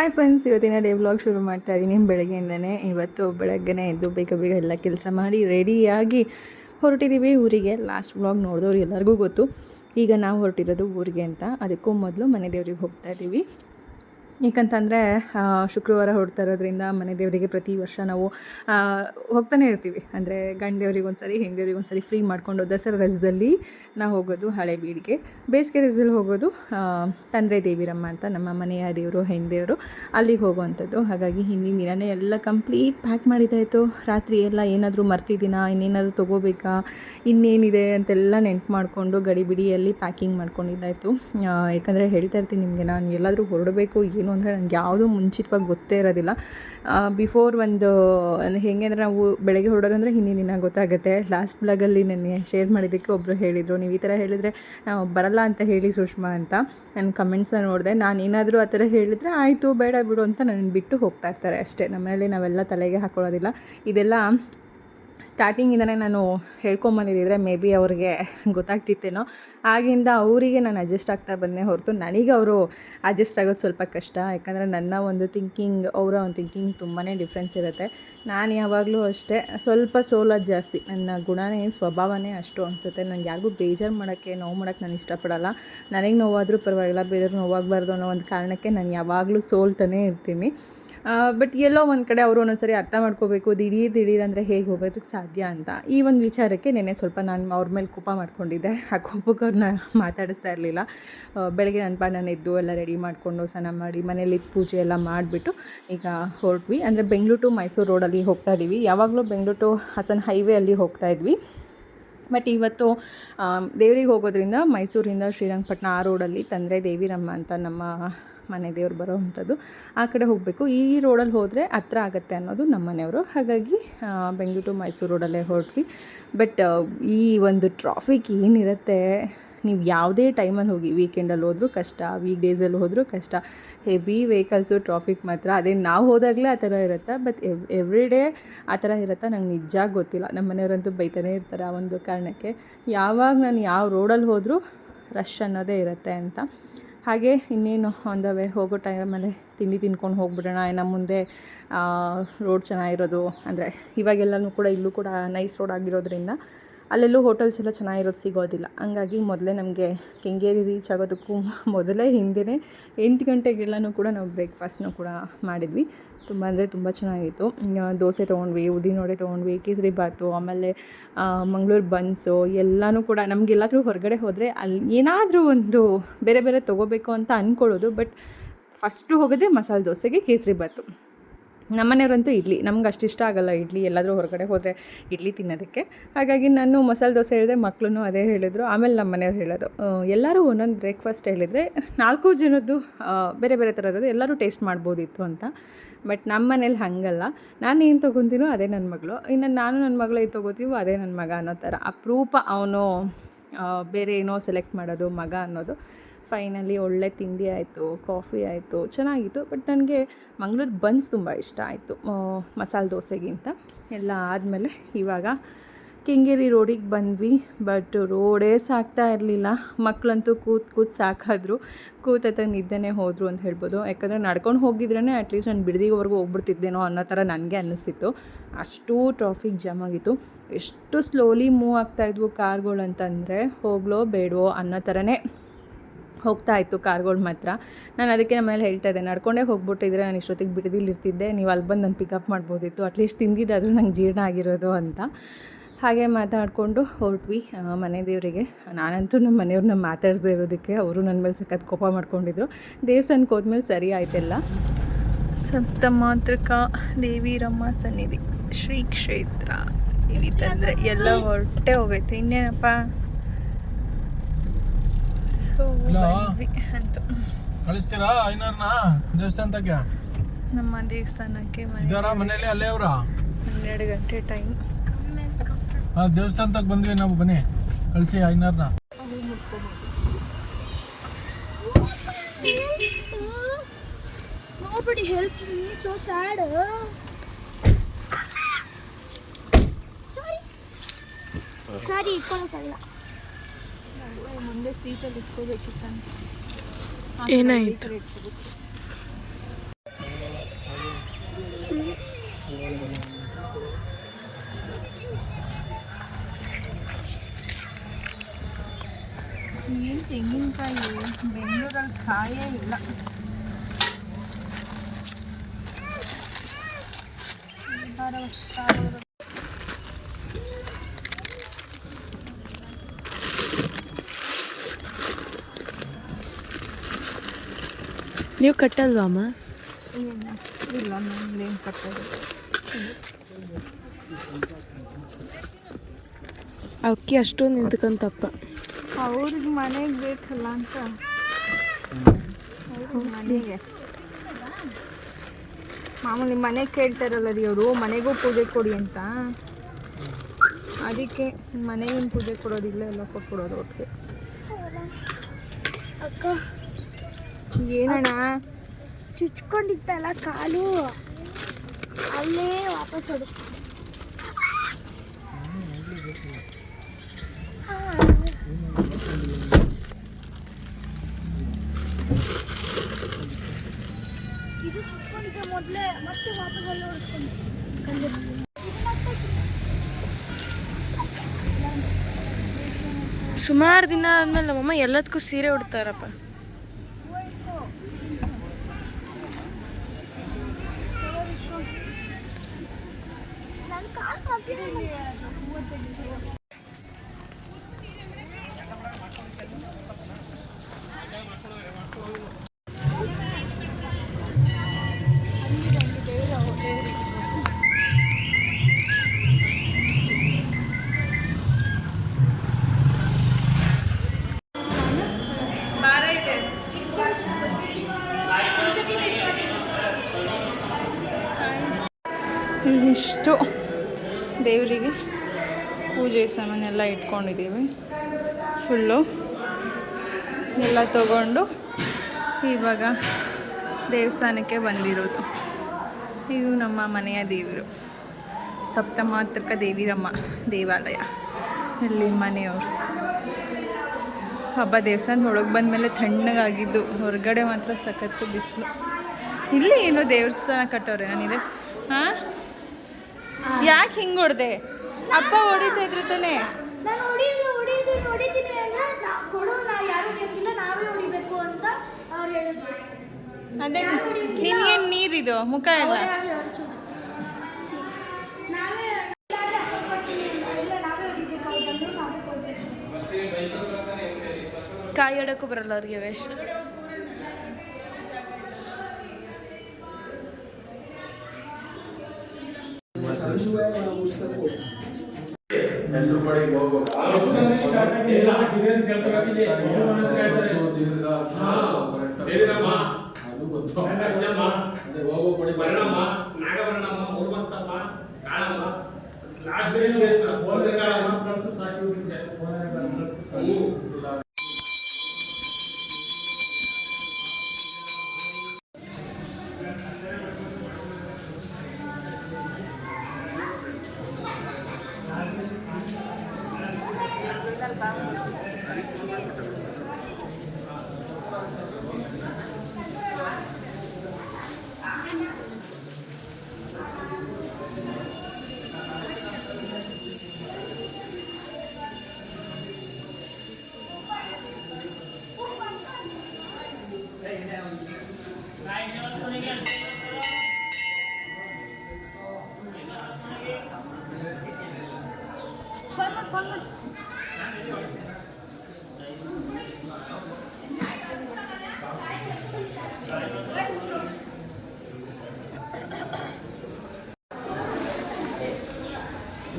Hi friends ಇವತ್ತಿನ day vlog ಶುರು ಮಾಡ್ತಾ ಇದ್ದೀನಿ ಬೆಳಗ್ಗೆಯಿಂದನೇ ಇವತ್ತು ಬೆಳಗ್ಗೆನೇ ಎದ್ದು ಬೇಗ ಬೇಗ ಎಲ್ಲ ಕೆಲಸ ಮಾಡಿ ರೆಡಿಯಾಗಿ ಹೊರಟಿದ್ದೀವಿ ಊರಿಗೆ. ಲಾಸ್ಟ್ ವ್ಲಾಗ್ ನೋಡಿದವ್ರು ಎಲ್ಲರಿಗೂ ಗೊತ್ತು. ಈಗ ನಾವು ಹೊರಟಿರೋದು ಊರಿಗೆ ಅಂತ. ಅದಕ್ಕೂ ಮೊದಲು ಮನೆ ದೇವ್ರಿಗೆ ಹೋಗ್ತಾ ಇದ್ದೀವಿ ಏಕಂತಂದರೆ ಶುಕ್ರವಾರ ಹೊರಡ್ತಾ ಇರೋದ್ರಿಂದ ಮನೆ ದೇವರಿಗೆ ಪ್ರತಿ ವರ್ಷ ನಾವು ಹೋಗ್ತಾನೆ ಇರ್ತೀವಿ. ಅಂದರೆ ಗಂಡ ದೇವ್ರಿಗೆ ಒಂದು ಸರಿ ಫ್ರೀ ಮಾಡಿಕೊಂಡು ದಸರಾ ರಜದಲ್ಲಿ ನಾವು ಹೋಗೋದು ಹಳೆ ಬೀಡಿಗೆ. ಬೇಸಿಗೆ ರಜದಲ್ಲಿ ಹೋಗೋದು ತಂದ್ರೆ ದೇವಿರಮ್ಮ ಅಂತ ನಮ್ಮ ಮನೆಯ ದೇವರು ಹೆಣ್ಣು ಅಲ್ಲಿಗೆ ಹೋಗುವಂಥದ್ದು. ಹಾಗಾಗಿ ಹಿಂದಿನ ದಿನವೇ ಎಲ್ಲ ಕಂಪ್ಲೀಟ್ ಪ್ಯಾಕ್ ಮಾಡಿದ್ದಾಯಿತು. ರಾತ್ರಿ ಎಲ್ಲ ಏನಾದರೂ ಮರ್ತಿದ್ದೀನಾ? ಇನ್ನೇನಾದರೂ ತೊಗೋಬೇಕಾ? ಇನ್ನೇನಿದೆ ಅಂತೆಲ್ಲ ನೆನ್ಪು ಮಾಡಿಕೊಂಡು ಗಡಿಬಿಡಿಯಲ್ಲಿ ಪ್ಯಾಕಿಂಗ್ ಮಾಡ್ಕೊಂಡಿದ್ದಾಯಿತು. ಯಾಕಂದರೆ ಹೇಳ್ತಾ ಇರ್ತೀನಿ ನಿಮಗೆ, ನಾನು ಎಲ್ಲಾದರೂ ಹೊರಡಬೇಕು, ಏನು ಅಂದರೆ ನನಗೆ ಯಾವುದೂ ಮುಂಚಿತವಾಗಿ ಗೊತ್ತೇ ಇರೋದಿಲ್ಲ. ಬಿಫೋರ್ ಒಂದು ಹೇಗೆ ಅಂದರೆ ನಾವು ಬೆಳಗ್ಗೆ ಹೊರಡೋದಂದರೆ ಹಿಂದಿನ ದಿನ ಗೊತ್ತಾಗುತ್ತೆ. ಲಾಸ್ಟ್ ಬ್ಲಾಗಲ್ಲಿ ನನಗೆ ಶೇರ್ ಮಾಡಿದ್ದಕ್ಕೆ ಒಬ್ಬರು ಹೇಳಿದರು, ನೀವು ಈ ಥರ ಹೇಳಿದರೆ ನಾವು ಬರಲ್ಲ ಅಂತ ಹೇಳಿ ಸುಷ್ಮಾ ಅಂತ. ನನ್ನ ಕಮೆಂಟ್ಸ್ನ ನೋಡಿದೆ. ನಾನು ಏನಾದರೂ ಆ ಥರ ಹೇಳಿದರೆ ಆಯಿತು, ಬೇಡ ಬಿಡು ಅಂತ ನನ್ನ ಬಿಟ್ಟು ಹೋಗ್ತಾ ಇರ್ತಾರೆ ಅಷ್ಟೇ. ನಮ್ಮನೇಲಿ ನಾವೆಲ್ಲ ತಲೆಗೆ ಹಾಕೊಳ್ಳೋದಿಲ್ಲ. ಇದೆಲ್ಲ ಸ್ಟಾರ್ಟಿಂಗಿಂದನೇ ನಾನು ಹೇಳ್ಕೊಂಬಂದಿದ್ದರೆ ಮೇ ಬಿ ಅವ್ರಿಗೆ ಗೊತ್ತಾಗ್ತಿತ್ತೇನೋ. ಆಗಿಂದ ಅವರಿಗೆ ನಾನು ಅಡ್ಜಸ್ಟ್ ಆಗ್ತಾ ಬಂದೆ ಹೊರತು ನನಗೆ ಅವರು ಅಡ್ಜಸ್ಟ್ ಆಗೋದು ಸ್ವಲ್ಪ ಕಷ್ಟ. ಯಾಕಂದರೆ ನನ್ನ ಒಂದು ಥಿಂಕಿಂಗ್ ಅವರ ಒಂದು ಥಿಂಕಿಂಗ್ ತುಂಬಾ ಡಿಫ್ರೆನ್ಸ್ ಇರುತ್ತೆ. ನಾನು ಯಾವಾಗಲೂ ಅಷ್ಟೇ, ಸ್ವಲ್ಪ ಸೋಲೋದು ಜಾಸ್ತಿ. ನನ್ನ ಗುಣನೇ, ಸ್ವಭಾವನೇ ಅಷ್ಟು ಅನಿಸುತ್ತೆ. ನನಗೆ ಯಾರಿಗೂ ಬೇಜಾರು ಮಾಡೋಕ್ಕೆ, ನೋವು ಮಾಡೋಕ್ಕೆ ನಾನು ಇಷ್ಟಪಡಲ್ಲ. ನನಗೆ ನೋವಾದರೂ ಪರವಾಗಿಲ್ಲ ಬೇರೆಯವ್ರು ನೋವಾಗಬಾರ್ದು ಅನ್ನೋ ಒಂದು ಕಾರಣಕ್ಕೆ ನಾನು ಯಾವಾಗಲೂ ಸೋಲ್ತಾನೇ ಇರ್ತೀನಿ. ಬಟ್ ಎಲ್ಲೋ ಒಂದು ಕಡೆ ಅವರು ಒಂದೊಂದ್ಸರಿ ಅರ್ಥ ಮಾಡ್ಕೋಬೇಕು, ದಿಢೀರ್ ದಿಢೀರ್ ಅಂದರೆ ಹೇಗೆ ಹೋಗೋದಕ್ಕೆ ಸಾಧ್ಯ ಅಂತ. ಈ ಒಂದು ವಿಚಾರಕ್ಕೆ ನೆನೆ ಸ್ವಲ್ಪ ನಾನು ಅವ್ರ ಮೇಲೆ ಕೋಪ ಮಾಡ್ಕೊಂಡಿದ್ದೆ. ಆ ಕೋಪಕ್ಕೆ ಅವ್ರನ್ನ ಮಾತಾಡಿಸ್ತಾ ಇರಲಿಲ್ಲ. ಬೆಳಗ್ಗೆ ನನ್ನ ನಾನು ಎದ್ದು ಎಲ್ಲ ರೆಡಿ ಮಾಡಿಕೊಂಡು ಸ್ನಾನ ಮಾಡಿ ಮನೇಲಿ ಪೂಜೆ ಎಲ್ಲ ಮಾಡಿಬಿಟ್ಟು ಈಗ ಹೊರಟ್ವಿ. ಅಂದರೆ ಬೆಂಗಳೂರು ಟು ಮೈಸೂರು ರೋಡಲ್ಲಿ ಹೋಗ್ತಾ ಇದ್ದೀವಿ ಯಾವಾಗಲೂ ಬೆಂಗಳೂರು ಟು ಹಸನ್ ಹೈವೇ ಅಲ್ಲಿ ಹೋಗ್ತಾ ಇದ್ವಿ. ಬಟ್ ಇವತ್ತು ದೇವರಿಗೆ ಹೋಗೋದ್ರಿಂದ ಮೈಸೂರಿಂದ ಶ್ರೀರಂಗಪಟ್ಟಣ ಆ ರೋಡಲ್ಲಿ ತಂದರೆ ದೇವಿರಮ್ಮ ಅಂತ ನಮ್ಮ ಮನೆ ದೇವ್ರು ಬರೋ ಅಂಥದ್ದು ಆ ಕಡೆ ಹೋಗಬೇಕು. ಈ ರೋಡಲ್ಲಿ ಹೋದರೆ ಹತ್ರ ಆಗುತ್ತೆ ಅನ್ನೋದು ನಮ್ಮ ಮನೆಯವರು. ಹಾಗಾಗಿ ಬೆಂಗಳೂರು ಟು ಮೈಸೂರು ರೋಡಲ್ಲೇ ಹೊರಟ್ವಿ. ಬಟ್ ಈ ಒಂದು ಟ್ರಾಫಿಕ್ ಏನಿರುತ್ತೆ, ನೀವು ಯಾವುದೇ ಟೈಮಲ್ಲಿ ಹೋಗಿ ವೀಕೆಂಡಲ್ಲಿ ಹೋದರೂ ಕಷ್ಟ ವೀಕ್ ಡೇಸಲ್ಲಿ ಹೋದರೂ ಕಷ್ಟ. ಹೆವಿ ವೆಹಿಕಲ್ಸು ಟ್ರಾಫಿಕ್ ಮಾತ್ರ. ಅದೇ ನಾವು ಹೋದಾಗಲೇ ಆ ಥರ ಇರುತ್ತೆ? ಬಟ್ ಎವ್ ಎವ್ರಿ ಡೇ ಆ ಥರ ಇರುತ್ತೆ? ನಂಗೆ ನಿಜ ಗೊತ್ತಿಲ್ಲ. ನಮ್ಮ ಮನೆಯವರಂತೂ ಬೈತಾನೇ ಇರ್ತಾರೆ ಆ ಒಂದು ಕಾರಣಕ್ಕೆ. ಯಾವಾಗ ನಾನು ಯಾವ ರೋಡಲ್ಲಿ ಹೋದರೂ ರಶ್ ಅನ್ನೋದೇ ಇರುತ್ತೆ ಅಂತ. ಹಾಗೆ ಇನ್ನೇನು ಆನ್ ದ ವೇ ಹೋಗೋ ಟೈಮಲ್ಲಿ ತಿಂಡಿ ತಿನ್ಕೊಂಡು ಹೋಗ್ಬಿಡೋಣ, ಇನ್ನು ಮುಂದೆ ರೋಡ್ ಚೆನ್ನಾಗಿರೋದು, ಅಂದರೆ ಇವಾಗೆಲ್ಲನೂ ಕೂಡ ಇಲ್ಲೂ ಕೂಡ ನೈಸ್ ರೋಡ್ ಆಗಿರೋದ್ರಿಂದ ಅಲ್ಲೆಲ್ಲೂ ಹೋಟೆಲ್ಸ್ ಎಲ್ಲ ಚೆನ್ನಾಗಿರೋದು ಸಿಗೋದಿಲ್ಲ. ಹಂಗಾಗಿ ಮೊದಲೇ ನಮಗೆ ಕೆಂಗೇರಿ ರೀಚ್ ಆಗೋದಕ್ಕೂ ಮೊದಲೇ ಹಿಂದೆಯೇ ಎಂಟು ಗಂಟೆಗೆಲ್ಲನೂ ಕೂಡ ನಾವು ಬ್ರೇಕ್ಫಾಸ್ಟ್ನೂ ಕೂಡ ಮಾಡಿದ್ವಿ. ತುಂಬ ಅಂದರೆ ತುಂಬ ಚೆನ್ನಾಗಿತ್ತು. ದೋಸೆ ತೊಗೊಂಡ್ವಿ, ಉದ್ದಿನವಡೆ ತೊಗೊಂಡ್ವಿ, ಕೇಸರಿ ಬಾತು ಆಮೇಲೆ ಮಂಗಳೂರು ಬನ್ಸು ಎಲ್ಲನೂ ಕೂಡ ನಮಗೆಲ್ಲಾದರೂ ಹೊರಗಡೆ ಹೋದರೆ ಅಲ್ಲಿ ಏನಾದರೂ ಒಂದು ಬೇರೆ ಬೇರೆ ತೊಗೋಬೇಕು ಅಂತ ಅಂದ್ಕೊಳ್ಳೋದು ಬಟ್ ಫಸ್ಟು ಹೋಗೋದೇ ಮಸಾಲೆ ದೋಸೆಗೆ ಕೇಸರಿ ಬಾತು ನಮ್ಮನೆಯವರಂತೂ ಇಡ್ಲಿ, ನಮ್ಗೆ ಅಷ್ಟು ಇಷ್ಟ ಆಗಲ್ಲ ಇಡ್ಲಿ, ಎಲ್ಲಾದರೂ ಹೊರಗಡೆ ಹೋದರೆ ಇಡ್ಲಿ ತಿನ್ನೋದಕ್ಕೆ. ಹಾಗಾಗಿ ನಾನು ಮಸಾಲೆ ದೋಸೆ ಹೇಳಿದೆ ಮಕ್ಕಳು ಅದೇ ಹೇಳಿದರು, ಆಮೇಲೆ ನಮ್ಮ ಮನೆಯವ್ರು ಹೇಳೋದು ಎಲ್ಲರೂ ಒಂದೊಂದು ಬ್ರೇಕ್ಫಾಸ್ಟ್ ಹೇಳಿದರೆ ನಾಲ್ಕು ಜನದ್ದು ಬೇರೆ ಬೇರೆ ಥರ ಇರೋದು, ಎಲ್ಲರೂ ಟೇಸ್ಟ್ ಮಾಡ್ಬೋದಿತ್ತು ಅಂತ. ಬಟ್ ನಮ್ಮ ಮನೇಲಿ ಹಾಗಲ್ಲ. ನಾನು ಏನು ತೊಗೊತೀನೋ ಅದೇ ನನ್ನ ಮಗಳು. ಇನ್ನು ನಾನು ನನ್ನ ಮಗಳು ಏನು ತೊಗೋತೀವೋ ಅದೇ ನನ್ನ ಮಗ ಅನ್ನೋ ಥರ. ಅಪರೂಪ ಅವನು ಬೇರೆ ಏನೋ ಸೆಲೆಕ್ಟ್ ಮಾಡೋದು, ಮಗ ಅನ್ನೋದು. ಫೈನಲಿ ಒಳ್ಳೆ ತಿಂಡಿ ಆಯಿತು ಕಾಫಿ ಆಯಿತು, ಚೆನ್ನಾಗಿತ್ತು. ಬಟ್ ನನಗೆ ಮಂಗಳೂರು ಬನ್ಸ್ ತುಂಬ ಇಷ್ಟ ಆಯಿತು. ಮಸಾಲೆ ದೋಸೆಗಿಂತ. ಎಲ್ಲ ಆದಮೇಲೆ ಇವಾಗ ಕೆಂಗೇರಿ ರೋಡಿಗೆ ಬಂದ್ವಿ. ಬಟ್ ರೋಡೇ ಸಾಕ್ತಾ ಇರಲಿಲ್ಲ. ಮಕ್ಕಳಂತೂ ಕೂತ್ ಕೂತ್ ಸಾಕಾದ್ರು. ಕೂತ ನಿದ್ದೆನೇ ಹೋದರು ಅಂತ ಹೇಳ್ಬೋದು. ಯಾಕಂದರೆ ನಡ್ಕೊಂಡು ಹೋಗಿದ್ರೇ ಅಟ್ಲೀಸ್ಟ್ ನಾನು ಬಿಡದಿವರೆಗೂ ಹೋಗ್ಬಿಡ್ತಿದ್ದೇನೋ ಅನ್ನೋ ಥರ ನನಗೆ ಅನ್ನಿಸ್ತಿತ್ತು ಅಷ್ಟು ಟ್ರಾಫಿಕ್ ಜಾಮ್ ಆಗಿತ್ತು. ಎಷ್ಟು ಸ್ಲೋಲಿ ಮೂವ್ ಆಗ್ತಾಯಿದ್ವು ಕಾರ್ಗಳು ಅಂತಂದರೆ ಹೋಗ್ಲೋ ಬೇಡವೋ ಅನ್ನೋ ಥರನೇ ಹೋಗ್ತಾ ಇತ್ತು ಕಾರ್ಗಳು ಮಾತ್ರ. ನಾನು ಅದಕ್ಕೆ ನಮ್ಮ ಮನೇಲಿ ಹೇಳ್ತಾ ಇದ್ದೆ, ನಡ್ಕೊಂಡೇ ಹೋಗ್ಬಿಟ್ಟಿದ್ರೆ ನಾನು ಇಷ್ಟೊತ್ತಿಗೆ ಬಿಡದಿಲ್ಲಿರ್ತಿದ್ದೆ ನೀವು ಅಲ್ಲಿ ಬಂದು ನಾನು ಪಿಕಪ್ ಮಾಡ್ಬೋದಿತ್ತು ಅಟ್ಲೀಸ್ಟ್ ತಿಂದಿದ್ದಾದರೂ ನಂಗೆ ಜೀರ್ಣ ಆಗಿರೋದು ಅಂತ. ಹಾಗೆ ಮಾತಾಡಿಕೊಂಡು ಹೊರಟ್ವಿ ಮನೆ ದೇವರಿಗೆ. ನಾನಂತೂ ನಮ್ಮ ಮನೆಯವ್ರನ್ನ ಮಾತಾಡ್ದೇ ಇರೋದಕ್ಕೆ ಅವರು ನನ್ನ ಮೇಲೆ ಸಖತ್ ಕೋಪ ಮಾಡ್ಕೊಂಡಿದ್ರು. ದೇವಸ್ಥಾನಕ್ಕೆ ಹೋದ್ಮೇಲೆ ಸರಿ ಆಯ್ತಲ್ಲ. ಸಪ್ತ ಮಾತೃಕ ದೇವಿರಮ್ಮ ಸನ್ನಿಧಿ, ಶ್ರೀ ಕ್ಷೇತ್ರ. ಇಲ್ಲಿ ಎಲ್ಲ ಹೊರಟೆ ಹೋಗೈತೆ, ಇನ್ನೇನಪ್ಪ? ಅಂತ. ಕಳಿಸ್ತೀರಾ ಐನೂರ್ನ ದೇವಸ್ಥಾನಕ್ಕೆ? ನಮ್ಮ ದೇವಸ್ಥಾನಕ್ಕೆ ಮನೆ ಇದಾರ ಮನೇಲಿ ಅಲ್ಲೇ ಅವ್ರ? ಹನ್ನೆರಡು ಗಂಟೆ ಟೈಮ್. ಆ ದೇವಸ್ಥಾನದಾಗ ಬಂದ್ವಿ ನಾವು ಬನ್ನಿ. ಕಳಿಸಿ ಐನೂರ್ನ. Nobody helped me, so sad. Sorry. Sorry, ಇಟ್ಕೊಳಕ್ಕಾಗಲ್ಲ. ಮುಂದೆ ಸೀಟಲ್ಲಿ ಇಟ್ಕೋಬೇಕಿತ್ತ ಏನಾಯಿತು? ಏನು ತೆಂಗಿನಕಾಯಿ ಬೆಂಗಳೂರಲ್ಲಿ ಕಾಯೇ ಇಲ್ಲ. ನೀವು ಕಟ್ಟಲ್ವಾ ಅಮ್ಮ? ಏನು ಇಲ್ಲ ನಮ್ದೇನು ಕಟ್ಟೋದು ಅಕ್ಕಿ ಅಷ್ಟೊಂದು ನಿಂತ್ಕಂತಪ್ಪ. ಅವ್ರಿಗೆ ಮನೆಗೆ ಬೇಕಲ್ಲ ಅಂತ. ಅವ್ರಿಗೆ ಮನೆಗೆ. ಮಾಮೂಲಿ ಮನೆಗೆ ಕೇಳ್ತಾರಲ್ಲ ರೀ ಅವರು ಮನೆಗೂ ಪೂಜೆ ಕೊಡಿ ಅಂತ. ಅದಕ್ಕೆ ಮನೆಗೇನು ಪೂಜೆ ಕೊಡೋದಿಲ್ಲ ಎಲ್ಲ ಕೊಟ್ಬಿಡೋದು ಒಟ್ಟಿಗೆ ಅಕ್ಕ ಏನಣ್ಣ? ಚುಚ್ಕೊಂಡಿತ್ತಲ್ಲ ಕಾಲು? ಅಲ್ಲೇ ವಾಪಸ್ ಹೊಡು ಇದು ಮೊದಲೇ ಸುಮಾರು ದಿನ ಆದ್ಮೇಲೆ ನಮ್ಮಮ್ಮ ಎಲ್ಲದಕ್ಕೂ ಸೀರೆ ಉಡ್ತಾರಪ್ಪ. ಇಷ್ಟು ದೇವರಿಗೆ ಪೂಜೆ ಸಾಮಾನೆಲ್ಲ ಇಟ್ಕೊಂಡಿದ್ದೀವಿ. ಫುಲ್ಲು ಎಲ್ಲ ತಗೊಂಡು ಇವಾಗ ದೇವಸ್ಥಾನಕ್ಕೆ ಬಂದಿರೋದು. ಇದು ನಮ್ಮ ಮನೆಯ ದೇವರು. ಸಪ್ತಮಾತೃಕ ದೇವಿರಮ್ಮ ದೇವಾಲಯ. ಇಲ್ಲಿ ಮನೆಯವರು. ಹಬ್ಬ ದೇವಸ್ಥಾನ ಒಳಗೆ ಬಂದಮೇಲೆ ತಣ್ಣಗಾಗಿದ್ದು, ಹೊರಗಡೆ ಮಾತ್ರ ಸಖತ್ತು ಬಿಸಿಲು. ಇಲ್ಲಿ ಏನೋ ದೇವಸ್ಥಾನ ಕಟ್ಟೋರೆ, ನಾನಿದೆ. ಹಾಂ? ಯಾಕೆ ಹಿಂಗೆ ಹೊಡೆದೆ? ಅಪ್ಪ ಹೊಡಿತಾ ಇದ್ರು ತಾನೇ. ನಾನು ಹೊಡಿಯೋದು ಹೊಡಿಯೋದು ಹೊಡಿತೀನಿ ಅಂದ್ರೆ ಕೊಡು ನಾ ಯಾರು ನಾವೇ ಹೊಡಿಬೇಕು ಅಂತ ಅವ್ರು ಹೇಳಿದ್ರು. ಅದೇ ನಿನಗೆ ನೀರಿದು? ಮುಖ ಎಲ್ಲ? ಕಾಯಿ ಹೊಡಿಸೋದು. ನಾವೇ ಅವ್ರಿಗೆ ಅಪ್ಪ ಕೊಡ್ತೀನಿ ಅಂತ. ಇಲ್ಲ ನಾವೇ ಹೊಡಿಬೇಕು ಅವ್ರು ಬಂದ್ರು ನಾವೇ ಕೊಡ್ಬೇಕು ಕಾಯಿ ಹೊಡಕ್ಕೂ ಬರಲ್ಲ ಅವ್ರಿಗೆ ವೇಸ್ಟ್ ಹೆಸರು ಪಡಿ ದೇವಿರಮ್ಮ ಅದು ಗೊತ್ತು ಅಜ್ಜಮ್ಮ ಅದೇ ಹೋಗೋ ಪಡಿ ವರ್ಣಮ್ಮ ನಾಗವರ್ಣಮ್ಮ ಮೂರ್ಮಂತಮ್ಮ ಕಾಳಮ್ಮ ಲಾಸ್ಟ್ ಕಾಳಮ್ಮ ಹ್ಞೂ.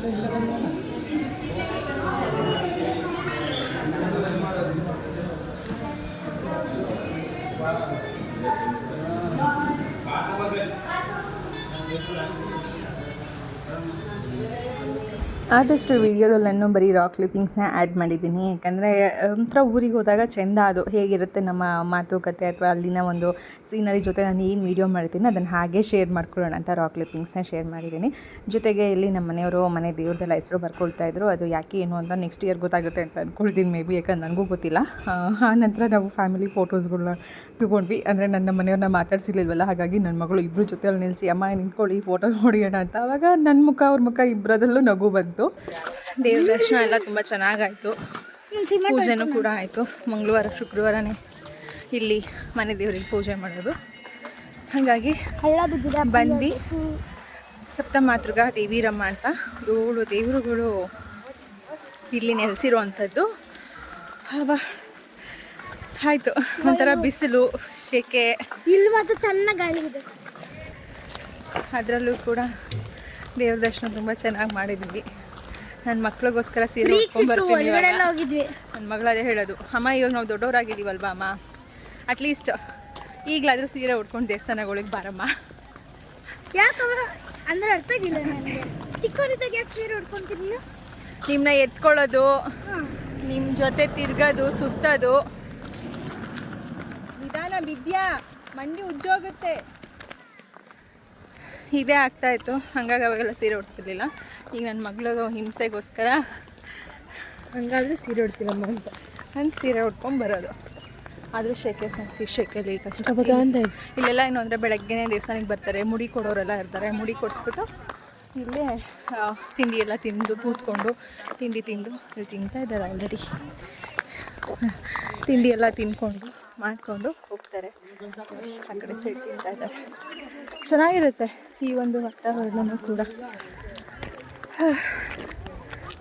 Thank you. ಆದಷ್ಟು ವೀಡಿಯೋದಲ್ಲಿ ನಾನು ಬರೀ ರಾಕ್ ಕ್ಲಿಪ್ಪಿಂಗ್ಸ್ನ ಆ್ಯಡ್ ಮಾಡಿದ್ದೀನಿ. ಯಾಕಂದರೆ ಒಂಥರ ಊರಿಗೆ ಹೋದಾಗ ಚೆಂದ ಅದು. ಹೇಗಿರುತ್ತೆ ನಮ್ಮ ಮಾತುಕತೆ ಅಥವಾ ಅಲ್ಲಿನ ಒಂದು ಸೀನರಿ ಜೊತೆ ನಾನು ಏನು ವೀಡಿಯೋ ಮಾಡ್ತೀನಿ ಅದನ್ನು ಹಾಗೆ ಶೇರ್ ಮಾಡ್ಕೊಳ್ಳೋಣ ಅಂತ ರಾಕ್ ಕ್ಲಿಪ್ಪಿಂಗ್ಸ್ನ ಶೇರ್ ಮಾಡಿದ್ದೀನಿ. ಜೊತೆಗೆ ಇಲ್ಲಿ ನಮ್ಮ ಮನೆಯವರು ಮನೆ ದೇವ್ರದ್ದೆಲ್ಲ ಹೆಸರು ಬರ್ಕೊಳ್ತಾ ಇದ್ರು. ಅದು ಯಾಕೆ ಏನು ಅಂತ ನೆಕ್ಸ್ಟ್ ಇಯರ್ ಗೊತ್ತಾಗುತ್ತೆ ಅಂತ ಅಂದ್ಕೊಳ್ತೀನಿ ಮೇ ಬಿ ಯಾಕಂದ್ರೆ ನನಗೂ ಗೊತ್ತಿಲ್ಲ. ಆ, ನಂತರ ನಾವು ಫ್ಯಾಮಿಲಿ ಫೋಟೋಸ್ಗಳನ್ನ ತೊಗೊಂಡ್ವಿ. ಅಂದರೆ ನನ್ನ ಮನೆಯವ್ರನ್ನ ಮಾತಾಡ್ಸಿರ್ಲಿಲ್ವಲ್ಲ ಹಾಗಾಗಿ ನನ್ನ ಮಗಳು ಇಬ್ಬರು ಜೊತೆಯಲ್ಲಿ ನಿಲ್ಲಿಸಿ ಅಮ್ಮ ನಿಂತ್ಕೊಳ್ಳಿ ಫೋಟೋ ಹೊಡೆಯೋಣ ಅಂತ. ಅವಾಗ ನನ್ನ ಮುಖ ಅವ್ರ ಮುಖ ಇಬ್ಬರದಲ್ಲೂ ನಗು ಬಂತು. ದೇವ್ರ ದರ್ಶನ ಎಲ್ಲ ತುಂಬ ಚೆನ್ನಾಗಾಯಿತು. ಪೂಜೆನೂ ಕೂಡ ಆಯಿತು. ಮಂಗಳವಾರ ಶುಕ್ರವಾರನೇ ಇಲ್ಲಿ ಮನೆ ದೇವರಿಗೆ ಪೂಜೆ ಮಾಡೋದು. ಹಾಗಾಗಿ ಬಂದು ಸಪ್ತಮಾತೃಗ ದೇವಿರಮ್ಮ ಅಂತ. ಏಳು ದೇವರುಗಳು ಇಲ್ಲಿ ನೆಲೆಸಿರುವಂಥದ್ದು. ಅವ ಆಯಿತು. ಒಂಥರ ಬಿಸಿಲು ಶೆಕೆ. ಇಲ್ಲಿ ಮಾತ್ರ ಚೆನ್ನಾಗಿ ಗಾಳಿ ಇದೆ. ಅದರಲ್ಲೂ ಕೂಡ ದೇವ್ರ ದರ್ಶನ ತುಂಬ ಚೆನ್ನಾಗಿ ಮಾಡಿದ್ವಿ. ನನ್ನ ಮಕ್ಳಿಗೋಸ್ಕರ ಸೀರೆ ಉಟ್ಕೊಂಡ್ಬರ್ತೀನಿ ಹೋಗಿದ್ವಿ. ನನ್ನ ಮಗಳು ಅದೇ ಹೇಳೋದು ಅಮ್ಮ ಇವಾಗ ನಾವು ದೊಡ್ಡವರಾಗಿದ್ದೀವಲ್ವಾ ಅಮ್ಮ? ಅಟ್ಲೀಸ್ಟ್ ಈಗಲಾದರೂ ಸೀರೆ ಉಟ್ಕೊಂಡು ದೇವಸ್ಥಾನಗಳಿಗೆ ಬಾರಮ್ಮ. ಯಾಕವ ಅಂದ್ರೆ ಅರ್ಥ ಆಗಿಲ್ಲ ನನಗೆ. ಚಿಕ್ಕವರಿದ್ದಾಗ ಯಾಕೆ ಸೀರೆ ಉಟ್ಕೊಂತಿರ್ಲಿಲ್ಲ ನಿಮ್ಮನ್ನ ಎತ್ಕೊಳ್ಳೋದು ನಿಮ್ಮ ಜೊತೆ ತಿರ್ಗೋದು ಸುತ್ತೋದು. ನಿಧಾನ ಬಿದ್ಯಾ ಮಂಡಿ ಉಜ್ಜೋಗುತ್ತೆ. ಇದೇ ಆಗ್ತಾ ಇತ್ತು. ಹಂಗಾಗಿ ಅವಾಗೆಲ್ಲ ಸೀರೆ ಉಡ್ತಿರ್ಲಿಲ್ಲ ಈಗ ನನ್ನ ಮಗಳ ಹಿಂಸೆಗೋಸ್ಕರ ಹಂಗಾದ್ರೆ ಸೀರೆ ಉಡ್ತೀನಮ್ಮ ಅಂತ. ನಾನು ಸೀರೆ ಉಟ್ಕೊಂಡು ಬರೋದು. ಆದರೂ ಶೆಕೆ ಫ್ಯಾನ್ಸಿ ಶೆಕೆಲಿ ಕಷ್ಟ ಇಲ್ಲೆಲ್ಲ ಏನು ಅಂದರೆ ಬೆಳಗ್ಗೆನೇ ದೇವಸ್ಥಾನಕ್ಕೆ ಬರ್ತಾರೆ ಮುಡಿ ಕೊಡೋರೆಲ್ಲ ಇರ್ತಾರೆ ಮುಡಿ ಕೊಡಿಸ್ಬಿಟ್ಟು ಇಲ್ಲೇ ತಿಂಡಿ ಎಲ್ಲ ತಿಂದು ಕೂತ್ಕೊಂಡು ತಿಂಡಿ ತಿಂದು ಇಲ್ಲಿ ತಿಂತಾ ಇದ್ದಾರೆ ಆಲ್ರೆಡಿ ತಿಂಡಿ ಎಲ್ಲ ತಿನ್ಕೊಂಡು ಮಾಡಿಕೊಂಡು ಹೋಗ್ತಾರೆ. ಆ ಕಡೆ ಸೈಡ್ ತಿಂತಾ ಇದ್ದಾರೆ. ಚೆನ್ನಾಗಿರುತ್ತೆ ಈ ಒಂದು ವಾತಾವರಣನೂ ಕೂಡ.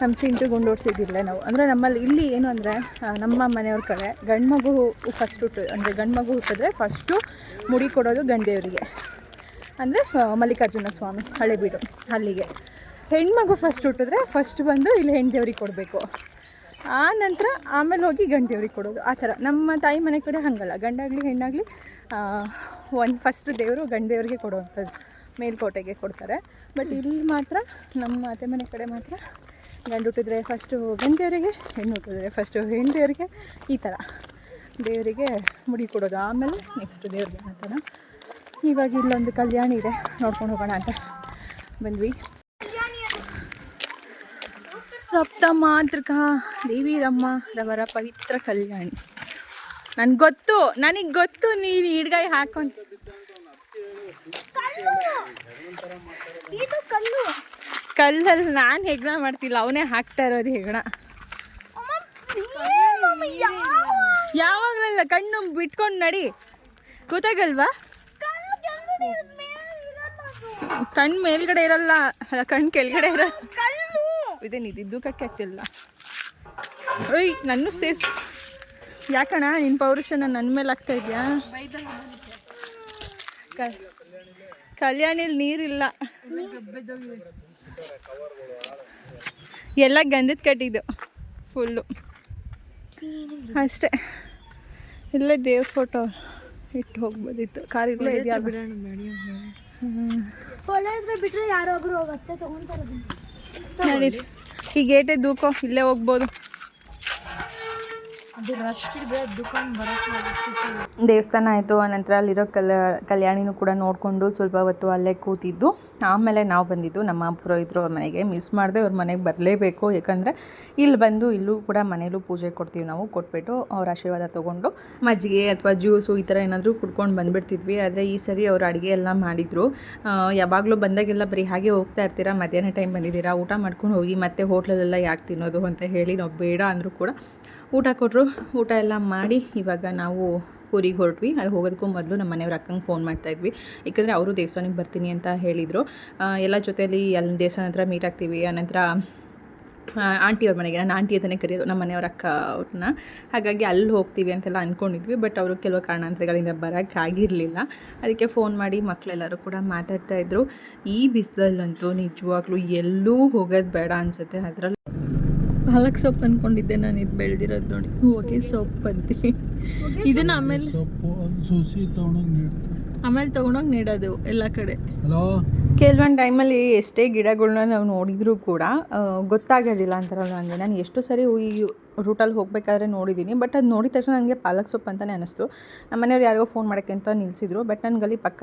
ನಮ್ಮ ಚಿಂಟು ಗುಂಡೋಡ್ಸಿದ್ದಿಲ್ಲ ನಾವು. ಅಂದರೆ ನಮ್ಮಲ್ಲಿ ಇಲ್ಲಿ ಏನು ಅಂದರೆ ನಮ್ಮ ಮನೆಯವ್ರ ಕಡೆ ಗಂಡು ಮಗು ಫಸ್ಟ್ ಹುಟ್ಟು, ಅಂದರೆ ಗಂಡು ಮಗು ಹುಟ್ಟಿದ್ರೆ ಫಸ್ಟು ಮುಡಿ ಕೊಡೋದು ಗಂಡೆಯವರಿಗೆ ಅಂದರೆ ಮಲ್ಲಿಕಾರ್ಜುನ ಸ್ವಾಮಿ, ಹಳೆಬೀಡು, ಅಲ್ಲಿಗೆ. ಹೆಣ್ಮಗು ಫಸ್ಟ್ ಹುಟ್ಟಿದ್ರೆ ಫಸ್ಟ್ ಬಂದು ಇಲ್ಲಿ ಹೆಣ್ಣು ಕೊಡಬೇಕು. ಆ ನಂತರ ಆಮೇಲೆ ಹೋಗಿ ಗಂಡೆಯವ್ರಿಗೆ ಕೊಡೋದು. ಆ ಥರ. ನಮ್ಮ ತಾಯಿ ಮನೆ ಕಡೆ ಹಾಗಲ್ಲ. ಗಂಡಾಗಲಿ, ಹೆಣ್ಣಾಗಲಿ ಒಂದು ಫಸ್ಟ್ ದೇವರು ಗಂಡೆಯವ್ರಿಗೆ ಕೊಡುವಂಥದ್ದು ಮೇಲ್ಕೋಟೆಗೆ ಕೊಡ್ತಾರೆ. ಬಟ್ ಇಲ್ಲಿ ಮಾತ್ರ, ನಮ್ಮ ಅತ್ತೆ ಮನೆ ಕಡೆ ಮಾತ್ರ ಗಂಡು ಹುಟ್ಟಿದ್ರೆ ಫಸ್ಟು ಗಂಡಿಯವರಿಗೆ ಹೆಣ್ಣು ಹುಟ್ಟಿದ್ರೆ ಫಸ್ಟು ಹೆಂಡಿಯವರಿಗೆ ಈ ಥರ ದೇವರಿಗೆ ಮುಡಿ ಕೊಡೋದು. ಆಮೇಲೆ ನೆಕ್ಸ್ಟ್ ದೇವ್ರಿಗೆ ಆ ಇವಾಗ ಇಲ್ಲೊಂದು ಕಲ್ಯಾಣಿ ಇದೆ. ನೋಡ್ಕೊಂಡು ಹೋಗೋಣ ಅಂತ ಬಂದ್ವಿ. ಸಪ್ತ ಮಾತೃಗಾ ದೇವಿ ರಮ್ಮ ರವರ ಪವಿತ್ರ ಕಲ್ಯಾಣಿ. ನನ್ಗೆ ಗೊತ್ತು, ನನಗೆ ಗೊತ್ತು, ನೀನು ಹಿಡ್ಗಾಯಿ ಹಾಕೊಂತ ಇದು ಕಲ್ಲು ಕಲ್ಲಲ್ಲಿ ನಾನು ಹೆಗ್ಣ ಮಾಡ್ತಿಲ್ಲ, ಅವನೇ ಹಾಕ್ತಾ ಇರೋದು ಹೆಗ್ಣ. ಯಾವಾಗಲಲ್ಲ ಕಣ್ಣು ಬಿಟ್ಕೊಂಡು ನಡಿ. ಗೊತ್ತಾಗಲ್ವಾ? ಕಣ್ಣು ಮೇಲ್ಗಡೆ ಇರಲ್ಲ, ಅಲ್ಲ ಕಣ್ಣು ಕೆಳಗಡೆ ಇರಲ್ಲ. ಇದೇನು ಇದು ದೂಕಕ್ಕೆ ಆಗ್ತಿಲ್ಲ ಓಯ್, ನನ್ನ ಸೇಸ್ ಯಾಕಣ ನಿನ್ನ ಪೌರುಷನ ನನ್ನ ಮೇಲೆ ಆಗ್ತಾ ಇದೆಯಾ? ಕಲ್ಯಾಣಿಲಿ ನೀರಿಲ್ಲ. ಎಲ್ಲ ಗಂಧದ ಕಟ್ಟಿದ್ದು ಫುಲ್ಲು. ಅಷ್ಟೇ. ಇಲ್ಲೇ ದೇವ್ರ ಫೋಟೋ ಇಟ್ಟು ಹೋಗ್ಬೋದಿತ್ತು. ಕಾರ್ ಇಲ್ಲೇ ಇದೆಯಾ ಬಿಟ್ಟರೆ ಹೋಗತ್ತೆ ತಗೊಂತಾರೆ ಈ ಗೇಟೇ ದೂಕೋ ಇಲ್ಲೇ ಹೋಗ್ಬೋದು. ದೇವಸ್ಥಾನ ಆಯಿತು, ಆನಂತರ ಅಲ್ಲಿರೋ ಕಲ, ಕಲ್ಯಾಣಿನೂ ಕೂಡ ನೋಡಿಕೊಂಡು ಸ್ವಲ್ಪ ಹೊತ್ತು ಅಲ್ಲೇ ಕೂತಿದ್ದು. ಆಮೇಲೆ ನಾವು ಬಂದಿದ್ದು ನಮ್ಮ ಪುರೋಹಿತರು ಅವ್ರ ಮನೆಗೆ. ಮಿಸ್ ಮಾಡಿದೆ ಅವ್ರ ಮನೆಗೆ ಬರಲೇಬೇಕು, ಯಾಕಂದರೆ ಇಲ್ಲಿ ಬಂದು ಇಲ್ಲೂ ಕೂಡ ಮನೇಲೂ ಪೂಜೆ ಕೊಡ್ತೀವಿ ನಾವು, ಕೊಟ್ಬಿಟ್ಟು ಅವ್ರ ಆಶೀರ್ವಾದ ತೊಗೊಂಡು ಮಜ್ಜಿಗೆ ಅಥವಾ ಜ್ಯೂಸು ಈ ಥರ ಏನಾದರೂ ಕುಡ್ಕೊಂಡು ಬಂದುಬಿಡ್ತಿದ್ವಿ. ಆದರೆ ಈ ಸರಿ ಅವ್ರು ಅಡುಗೆ ಎಲ್ಲ ಮಾಡಿದರು. ಯಾವಾಗಲೂ ಬಂದಾಗೆಲ್ಲ ಬರೀ ಹಾಗೆ ಹೋಗ್ತಾ ಇರ್ತೀರಾ? ಮಧ್ಯಾಹ್ನ ಟೈಮ್ ಬಂದಿದ್ದೀರಾ? ಊಟ ಮಾಡ್ಕೊಂಡು ಹೋಗಿ ಮತ್ತೆ ಹೋಟ್ಲಲ್ಲೆಲ್ಲ ಯಾಕೆ ತಿನ್ನೋದು ಅಂತ ಹೇಳಿ ನಾವು ಬೇಡ ಅಂದರೂ ಕೂಡ ಊಟ ಕೊಟ್ಟರು ಊಟ ಎಲ್ಲ ಮಾಡಿ ಇವಾಗ ನಾವು ಊರಿಗೆ ಹೊರಟ್ವಿ. ಅದು ಹೋಗೋದಕ್ಕೂ ಮೊದಲು ನಮ್ಮ ಮನೆಯವ್ರ ಅಕ್ಕಂಗೆ ಫೋನ್ ಮಾಡ್ತಾಯಿದ್ವಿ ಯಾಕಂದರೆ ಅವರು ದೇವಸ್ಥಾನಕ್ಕೆ ಬರ್ತೀನಿ ಅಂತ ಹೇಳಿದರು. ಎಲ್ಲ ಜೊತೆಯಲ್ಲಿ ಅಲ್ಲಿ ದೇವಸ್ಥಾನ ಹತ್ರ ಮೀಟ್ ಆಗ್ತೀವಿ. ಆನಂತರ ಆಂಟಿಯವ್ರ ಮನೆಗೆ ನಾನು ಆಂಟಿ ಅಂತಲೇ ಕರೆಯೋದು, ನಮ್ಮ ಮನೆಯವ್ರ ಅಕ್ಕ ಅವ್ರನ್ನ. ಹಾಗಾಗಿ ಅಲ್ಲಿ ಹೋಗ್ತೀವಿ ಅಂತೆಲ್ಲ ಅಂದ್ಕೊಂಡಿದ್ವಿ ಬಟ್ ಅವರು ಕೆಲವು ಕಾರಣಾಂತರಗಳಿಂದ ಬರೋಕ್ಕೆ ಆಗಿರಲಿಲ್ಲ. ಅದಕ್ಕೆ ಫೋನ್ ಮಾಡಿ ಮಕ್ಕಳೆಲ್ಲರೂ ಕೂಡ ಮಾತಾಡ್ತಾಯಿದ್ರು ಈ ಬಿಸಿಲಲ್ಲಂತೂ ನಿಜವಾಗ್ಲೂ ಎಲ್ಲೂ ಹೋಗೋದು ಬೇಡ ಅನಿಸುತ್ತೆ ಅದರಲ್ಲಿ. ಪಾಲಕ್ ಸೊಪ್ಪು ಅನ್ಕೊಂಡಿದ್ದೆ ನಾನು ಇದು ಬೆಳೆದಿರೋದು ನೋಡಿ. ಹೋಗಿ ಸೊಪ್ಪು ಅಂತೀನಿ ಇದನ್ನ ಆಮೇಲೆ ಸೊಪ್ಪು ಸೂಸಿ ತೊಗೊಂಡೋಗಿ ಆಮೇಲೆ ತಗೊಂಡೋಗಿ ನೀಡೋದು ಎಲ್ಲ ಕಡೆ. ಹಲೋ? ಕೆಲವೊಂದು ಟೈಮಲ್ಲಿ ಎಷ್ಟೇ ಗಿಡಗಳನ್ನ ನಾವು ನೋಡಿದರೂ ಕೂಡ ಗೊತ್ತಾಗೋದಿಲ್ಲ ಅಂತಾರಲ್ಲ ನನಗೆ ನಾನು ಎಷ್ಟು ಸರಿ ಈ ರೂಟಲ್ಲಿ ಹೋಗಬೇಕಾದ್ರೆ ನೋಡಿದ್ದೀನಿ ಬಟ್ ಅದು ನೋಡಿದ ತಕ್ಷಣ ನನಗೆ ಪಾಲಕ್ ಸೊಪ್ಪು ಅಂತಲೇ ಅನ್ನಿಸ್ತು ನಮ್ಮ ಮನೆಯವ್ರು ಯಾರಿಗೋ ಫೋನ್ ಮಾಡೋಕ್ಕೆ ಅಂತ ನಿಲ್ಲಿಸಿದ್ರು ಬಟ್ ನನಗೆ ಅಲ್ಲಿ ಪಕ್ಕ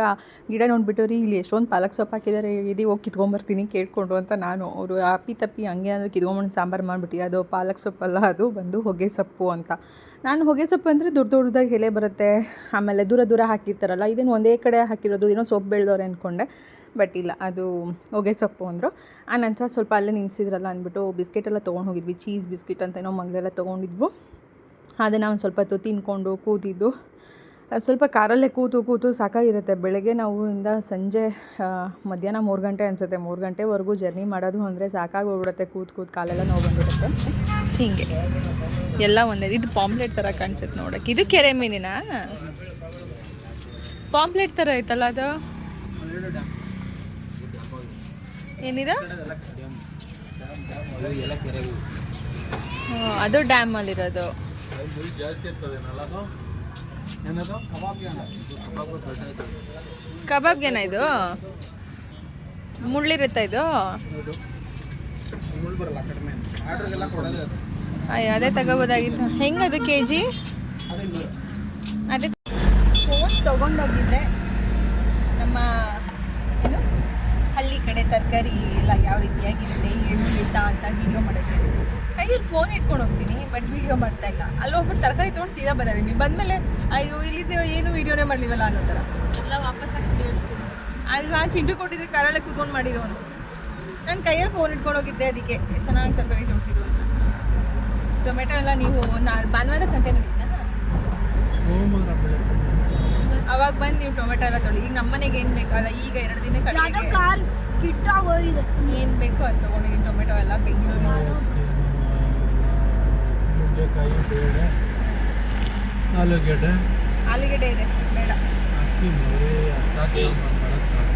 ಗಿಡ ನೋಡಿಬಿಟ್ಟು, ರೀ, ಇಲ್ಲಿ ಎಷ್ಟೊಂದು ಪಾಲಕ್ ಸೊಪ್ಪು ಹಾಕಿದ್ದಾರೆ ಇಡೀ ಹೋಗಿ ಕಿತ್ಕೊಂಬರ್ತೀನಿ ಕೇಳಿಕೊಂಡು ಅಂತ ನಾನು. ಅವರು ಅಪ್ಪಿ ತಪ್ಪಿ ಹಂಗೆ ಅಂದರೆ ಕಿತ್ಕೊಂಬಂದು ಸಾಂಬಾರು ಮಾಡಿಬಿಟ್ಟು, ಅದು ಪಾಲಕ್ ಸೊಪ್ಪಲ್ಲ, ಅದು ಬಂದು ಹೊಗೆ ಸೊಪ್ಪು ಅಂತ. ನಾನು ಹೊಗೆ ಸೊಪ್ಪು ಅಂದರೆ ದೊಡ್ಡ ದೊಡ್ಡದಾಗಿ ಎಲೆ ಬರುತ್ತೆ, ಆಮೇಲೆ ದೂರ ದೂರ ಹಾಕಿರ್ತಾರಲ್ಲ, ಇದೇನು ಒಂದೇ ಕಡೆ ಹಾಕಿರೋದು, ಏನೋ ಸೊಪ್ಪು ಬೆಳೆದವ್ರೆ ಅಂದ್ಕೊಂಡೆ ಬಟ್ ಇಲ್ಲ, ಅದು ಹೊಗೆ ಸೊಪ್ಪು ಅಂದರು. ಆನಂತರ ಸ್ವಲ್ಪ ಅಲ್ಲೇ ನಿನ್ಸಿದ್ರಲ್ಲ ಅಂದ್ಬಿಟ್ಟು ಬಿಸ್ಕೆಟ್ ಎಲ್ಲ ತೊಗೊಂಡು ಹೋಗಿದ್ವಿ, ಚೀಸ್ ಬಿಸ್ಕೆಟ್ ಅಂತ ಏನೋ ಮಗಳೆಲ್ಲ ತೊಗೊಂಡಿದ್ವು. ಅದನ್ನು ಒಂದು ಸ್ವಲ್ಪ ಹೊತ್ತು ತಿನ್ಕೊಂಡು ಕೂತಿದ್ದು. ಸ್ವಲ್ಪ ಕಾರಲ್ಲೇ ಕೂತು ಕೂತು ಸಾಕಾಗಿರುತ್ತೆ. ಬೆಳಗ್ಗೆ ನಾವು ಇಂದ ಸಂಜೆ ಮಧ್ಯಾಹ್ನ ಮೂರು ಗಂಟೆ ಅನಿಸುತ್ತೆ. ಮೂರು ಗಂಟೆವರೆಗೂ ಜರ್ನಿ ಮಾಡೋದು ಅಂದರೆ ಸಾಕಾಗಿ ಹೋಗ್ಬಿಡುತ್ತೆ ಕೂತು ಕೂತು ಕಾಲೆಲ್ಲ ನೋವು ಬಂದಿರುತ್ತೆ. ಹೀಗೆ. ಎಲ್ಲ ಒಂದೇ, ಇದು ಪಾಂಪ್ಲೆಟ್ ಥರ ಕಾಣಿಸುತ್ತೆ ನೋಡೋಕ್ಕೆ. ಇದು ಕೆರೆ ಮೀನಿನ? ಪಾಂಪ್ಲೆಟ್ ಥರ ಐತಲ್ಲ ಅದು? ಏನಿದೆ? ಅದು ಅದು ಏನದು ಕಬಾಬ್ಗೆನಾ ಇದು? ಮುಳ್ಳಿರುತ್ತಾ ಇದು? ಅಯ್ಯೋ ಅದೇ ತಗೋಬೋದಾಗಿತ್ತು. ಹೆಂಗದು ಕೆ ಜಿ ಅದೇ ಫೋನ್ ತೊಗೊಂಡೋಗಿದ್ದೆ ನಮ್ಮ ಏನು ಹಳ್ಳಿ ಕಡೆ ತರಕಾರಿ ಎಲ್ಲ ಯಾವ ರೀತಿಯಾಗಿರುತ್ತೆ ಏನು ಇಲ್ಲ ಅಂತ ವೀಡಿಯೋ ಮಾಡೋಕ್ಕೆ. ಕೈಯಲ್ಲಿ ಫೋನ್ ಇಟ್ಕೊಂಡು ಹೋಗ್ತೀನಿ ಬಟ್ ವೀಡಿಯೋ ಮಾಡ್ತಾ ಇಲ್ಲ. ಅಲ್ಲಿ ಹೋಗ್ಬಿಟ್ಟು ತರಕಾರಿ ತೊಗೊಂಡು ಸೀದಾ ಬಂದಿದ್ದೀನಿ. ಬಂದಮೇಲೆ ಅಯ್ಯೋ ಇಲ್ಲಿದ್ದು ಏನು ವೀಡಿಯೋನೇ ಮಾಡಲಿವಲ್ಲ ಅನ್ನೋ ಥರ. ಅಲ್ವಾ? ಚಿಂಟು ಕೊಟ್ಟಿದ್ರೆ ಕರಳೆ ಕೂತ್ಕೊಂಡು ಮಾಡಿರೋನು. ನಾನು ಕೈಯಲ್ಲಿ ಫೋನ್ ಇಟ್ಕೊಂಡು ಹೋಗಿದ್ದೆ ಅದಕ್ಕೆ. ಚೆನ್ನಾಗಿ ತರಕಾರಿ ಜೋಡಿಸಿದ್ರು ಅಂತ. ಟೊಮೆಟೊ ಎಲ್ಲ ನೀವು ನಾಳೆ ಭಾನುವಾರ ಸಂತೆ ನೋಡಿದ್ದ ಅವಾಗ ಬಂದು ನೀವು ಟೊಮೆಟೊ ಎಲ್ಲ ತೊಳಿ. ಈಗ ನಮ್ಮನೆಗೆ ಏನು ಬೇಕಲ್ಲ ಈಗ ಎರಡು ದಿನ ಯಾವ್ದೋ ಕಡೆಗೆ ಕಾರ್ ಸ್ಕಿಟ್ ಆಗೋಗಿದೆ ಏನು ಬೇಕು ಅದು ತಗೊಂಡಿದ್ದೀನಿ ಟೊಮೆಟೊ ಎಲ್ಲ ಬೆಂಗಳೂರು. ನುಗ್ಗೆಕಾಯಿ ಬೇಳೆ ಆಲೂಗೆಡ್ಡೆ. ಆಲೂಗಡ್ಡೆ ಇದೆ ಬೇಡ. ಅಕ್ಕಿ ಮೊರೆ ಅಷ್ಟಾಕಿ ಮಾಡೋದು ಸಾಕು.